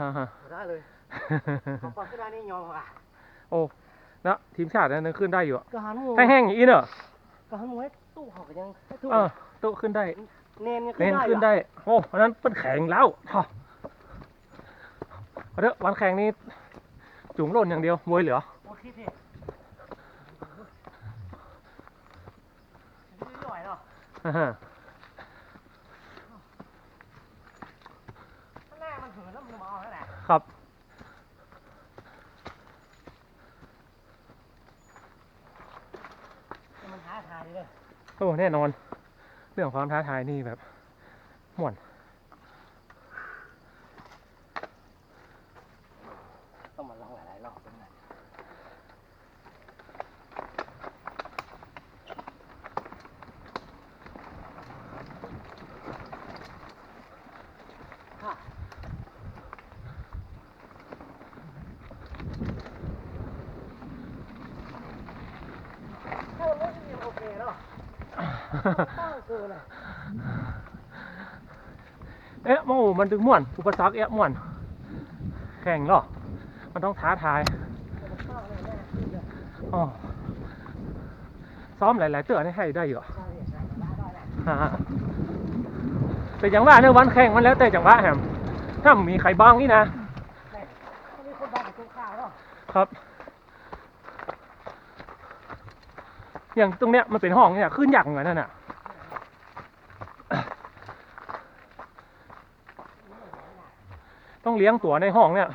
ฮ่าฮ่าได้เลยเอาปลาขึ้นได้นี่ยอมอะโอ้นะทีมชาตินั้นขึ้นได้อยู่อะก็หันหัวถ้าแห้งอย่างนี้เนอะก็หันหัวให้ตู้เขาก็ยังให้ตู้เออโตะขึ้นได้เนนยังเน้นขึ้นได้โอ้อันนั้นเป็นแข็งแล้วท่อเอาเด้อวันแข่งนี้จุ๋งหล่นอย่างเดียวมวยเหลือโอเคสิไม่ไหวหรอกอ่าฮะข้างหน้ามันเหินแล้วมันมาเอาแล้วแหละ ครับแต่มันท้าทายเลยโอ้แน่นอน เรื่องความท้าทายนี่แบบม่วน ต้องมาลองหลายๆรอบเป็นไงค่ะถ้ามันไม่ดีโอเคเนาะตั้งคือ เลยเอ๊ะโอ้มันถึงม่วน อุปสรรคเอ๊ะม่วน แข่งเหรอ มันต้องท้าทายมันตั้งเลยแน่ขึ้นเลยอ๋อซ้อมหลาย ๆ เตือนี่ให้ได้อยู่อะได้เลยได้ได้ได้ฮะแต่อย่างว่าเนอะวันแข่งมันแล้วแต่จังหวะแฮมถ้ามีใครบ้างนี่นะได้ถ้ามีคนบ้ากับตัวข้าวเนาะครับ อย่างตรงเนี้ยมันเป็นห้องเนี่ยขึ้นยากเหมือนกันนั่นน่ะต้องเลี้ยงตัวในห้องเนี่ย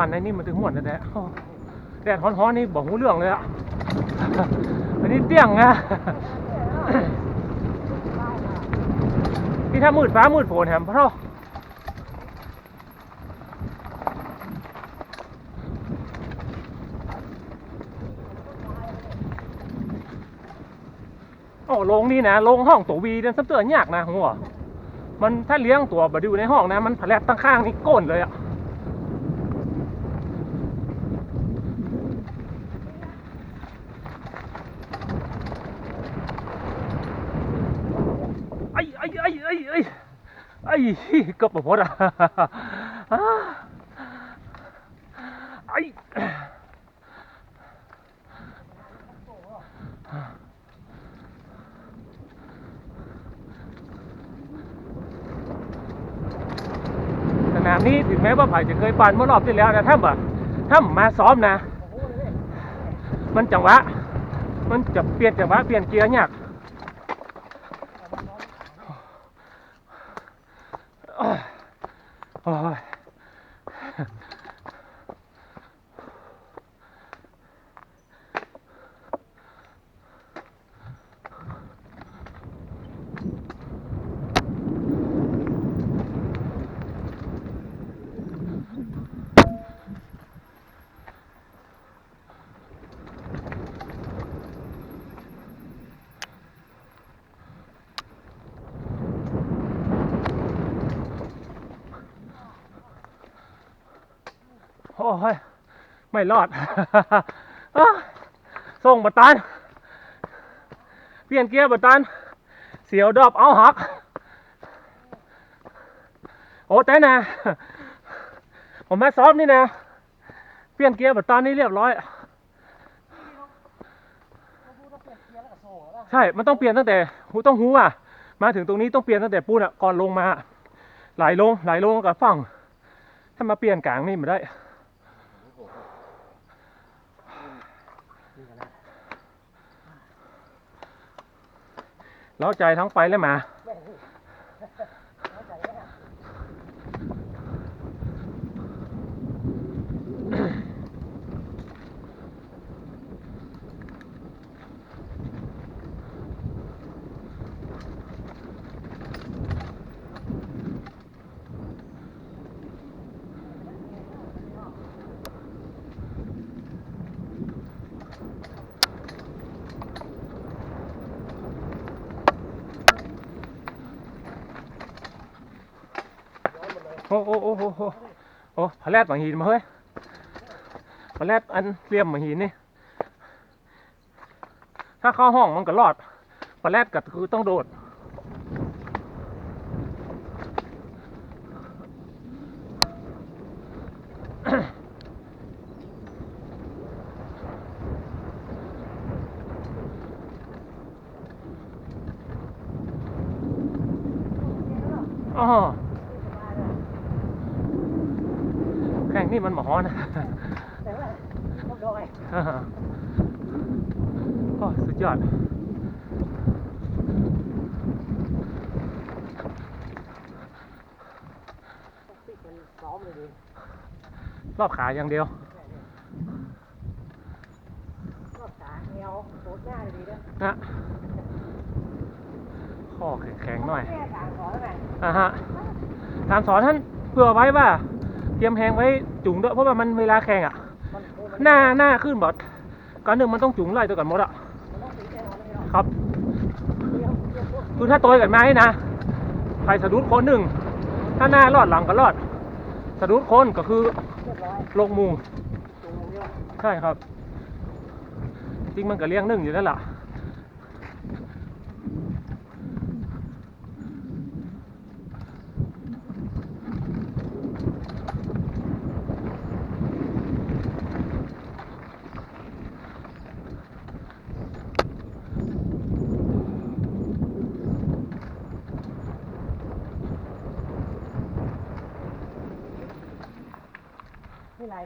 ปั่นในนี่มันถึงหมดแล้วแหละแดดฮ้อนๆนี่บอกหูเรื่องเลยอะอันนี้เตี้ยงนะที่ถ้ามืดฟ้ามืดฝนแถมเพราะโอ้ลงนี่นะลงห้องตัววีเดินซับเตือนยากนะหัว มันถ้าเลี้ยงตัวบดอยู่ในห้องนะ มันแผลบตั้งข้างนี่ก้นเลยอะ ไอ้ไอ้ไอ้ไอ้ไอ้ ไอ้กือบหมดอะอ่าไอ้สนามนี้ถึงแม้ว่าไผ่จะเคยปั่นเมื่อรอบที่แล้วนะถ้าแบบถ้ามาซ้อมนะ มันจังหวะ มันจะเปลี่ยนจังหวะเปลี่ยนเกียร์ยากโอ้ย โโอ้ยไม่รอดส่งบัตตันเปลี่ยนเกียร์บัตตันเสียวดอบเอาหัก โอ้แต่นะผมมาซ้อมนี่นะเปลี่ยนเกียร์บัตตันนี่เรียบร้อยใช่ มันต้องเปลี่ยนตั้งแต่หูต้องหูอะ มาถึงตรงนี้ต้องเปลี่ยนตั้งแต่ปูนอะก่อนลงมา ไหลลงไหลลงกับฝั่งถ้ามาเปลี่ยนกลางนี่ไม่ได้ นี่กันนะ เล้าใจทั้งไปและมา แม่งนี่เข้าใจไหมฮะ โอ้โอ้โอ้โอ้โอ้โอ้พะแรดบางหินมาเฮ้ยพะแรดอันเรียมบางหินนี่ ถ้าเข้าห้องมันก็รอดพะแรดก็คือต้องโดด อ๋อแข่งนี่ มันหมอนะแต่ว่าผมโดยโอ้สุดยอดติดมันซ้อมเลยดิรอบขาอย่างเดียวก็ขาเอวโคตรง่ายเลยดีนะนะข้อแข็งๆหน่อยแม่กลางขอแล้วไงอ่าฮะการสอนท่านเผื่อไว้ว่า เตรียมแหงไว้จุงด้วยเพราะว่ามันเวลาแข่งอะมันโอ้มันหน้าหน้าขึ้นบอดก่อนหนึ่งมันต้องจุงไล่ตัวกันหมดอะมันต้องตีแน่นอนเลยเนาะครับเตรียมเตรียมพวกคือถ้าตัวกันมาให้นะใครสะดุดคนหนึ่งถ้าหน้ารอดหลังก็รอด สะดุดคนก็คือเรียบร้อยลงมุงตรงเดียวใช่ครับ จริงมันก็เลี้ยงนึ่งอยู่นั่นแหละนี่ลา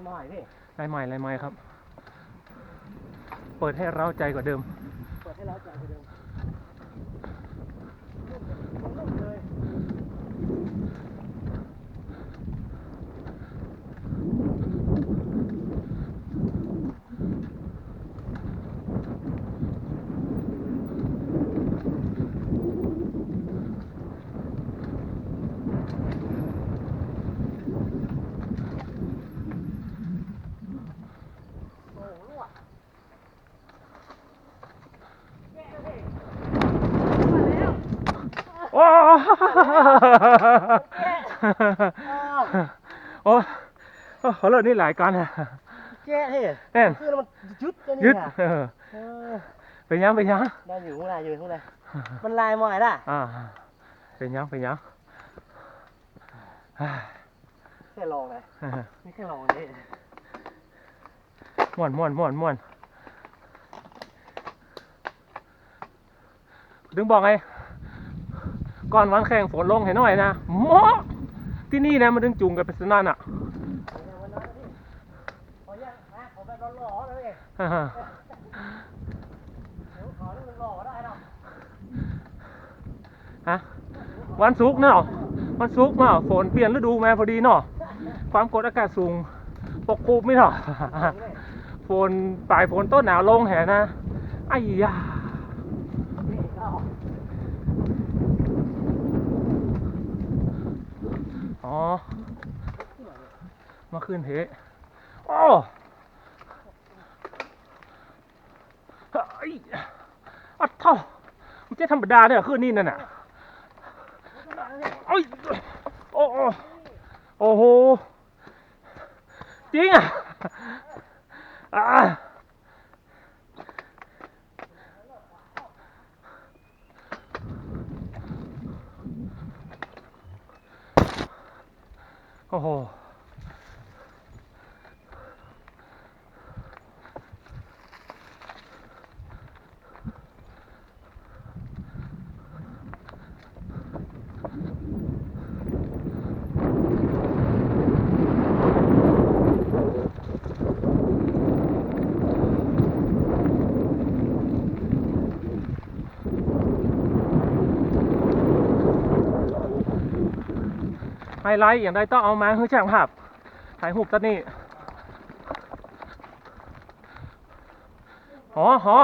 ยหมอยพี่ลายใหม่ลายใหม่ครับ เปิดให้เราใจกว่าเดิม เปิดให้เราจ่ายไปเดิมมันนุ่มเลย โอ้โหรั่วแย่เลยมาแล้ว โอ้โอ้โอ้เขาเลิศนี่หลายการอะแย่เลยแน่นคือมันยึดยึดอะเออเออเป็นยังเป็นยังได้อยู่ข้างในอยู่ข้างในมันลายมอยล่ะอ่าเป็นยังเป็นยังแค่ลองเลยนี่แค่ลองนี่ม่วนม่วนม่วนม่วนถึงบอกไง ก่อนวันแข่งฝนลงให้หน่อยนะหมอที่นี่นะมันถึงจุงกันเป็นสนั่นอะอย่างวันนั้นนะขอยังนะขอแบบร้อนๆนะพี่อ่าฮะเดี๋ยวขอเรื่องหล่อๆได้เนาะฮะวันศุกร์เนาะวันศุกร์เนาะฝนเปลี่ยนฤดูมาพอดีเนาะความกดอากาศสูงปกคลุมไม่เนาะฝนปลายฝนต้นหนาวลงแหนะไอ้ยา นี่ก็ อ๋อ มาขึ้นเพโอ้ไอ้อัดเท่ามันจะธรรมดาเนี่ยขึ้นนี่นั่นน่ะไอ้ยโอ้โอ้โอ้โห จริงอะอ่า โอ้โห ไลท์อย่างใดต้องเอามาคือช่างภาพถ่ายรูปตอนนี้หอหอ